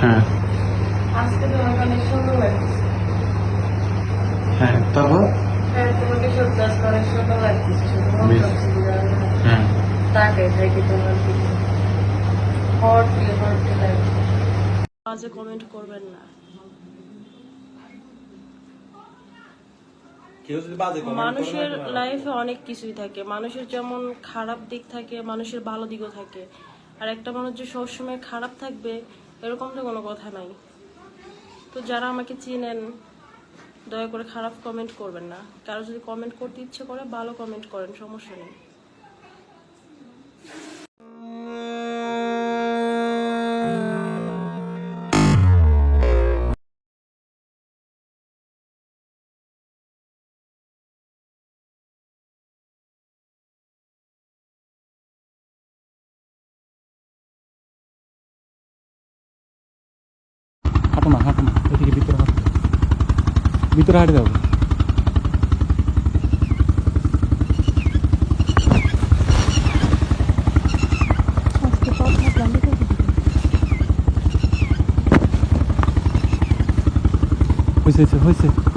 হ্যাঁ। সুন্দর লাগছে। হ্যাঁ তারপর? হ্যাঁ তাকে থাকি তোমার হট হট বাজে কমেন্ট করবেন না। কেউ যদি বাজে comment করে মানুষের লাইফে অনেক কিছুই থাকে। মানুষের যেমন খারাপ দিক থাকে মানুষের ভালো দিকও থাকে। আর একটা মানুষ যে সবসময় খারাপ থাকবে এরকম তো কোনো কথা নাই। তো যারা আমাকে চিনেন, দয়া করে খারাপ কমেন্ট করবেন না। কারও যদি কমেন্ট করতে ইচ্ছে করে, ভালো কমেন্ট করেন, সমস্যা নেই। হাঁটো না হাঁটো না এদিকে ভিতরে হাঁটো। ভিতরে হাঁটে যাব হয়েছে হয়েছে।